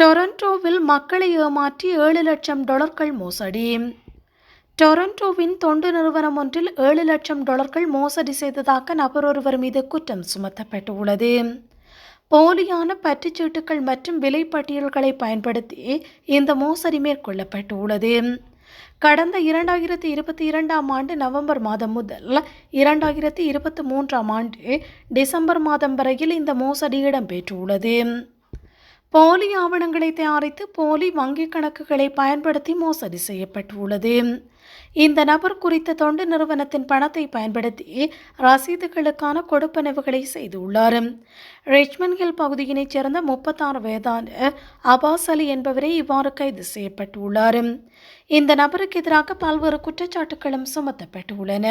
டொரண்டோவில் மக்களை ஏமாற்றி ஏழு லட்சம் டாலர்கள் மோசடி. டொரண்டோவின் தொண்டு நிறுவனம் ஒன்றில் ஏழு லட்சம் டாலர்கள் மோசடி செய்ததாக நபர் ஒருவர் மீது குற்றம் சுமத்தப்பட்டுள்ளது. போலியான பற்றுச்சீட்டுகள் மற்றும் விலைப்பட்டியல்களை பயன்படுத்தி இந்த மோசடி மேற்கொள்ளப்பட்டுள்ளது. கடந்த இரண்டாயிரத்தி இருபத்தி இரண்டாம் ஆண்டு நவம்பர் மாதம் முதல் இரண்டாயிரத்தி இருபத்தி மூன்றாம் ஆண்டு டிசம்பர் மாதம் வரையில் இந்த மோசடி இடம்பெற்றுள்ளது. போலி ஆவணங்களை தயாரித்து போலி வங்கிக் கணக்குகளை பயன்படுத்தி மோசடி செய்யப்பட்டுள்ளது. இந்த நபர் குறித்த தொண்டு நிறுவனத்தின் பணத்தை பயன்படுத்தி ரசீதுகளுக்கான கொடுப்பனவுகளை செய்துள்ளார். ரிச்மன் ஹில் பகுதியினைச் சேர்ந்த முப்பத்தாறு வயதான அபாஸ் அலி என்பவரே இவ்வாறு கைது செய்யப்பட்டுள்ளார். இந்த நபருக்கு எதிராக பல்வேறு குற்றச்சாட்டுகளும் சுமத்தப்பட்டுள்ளன.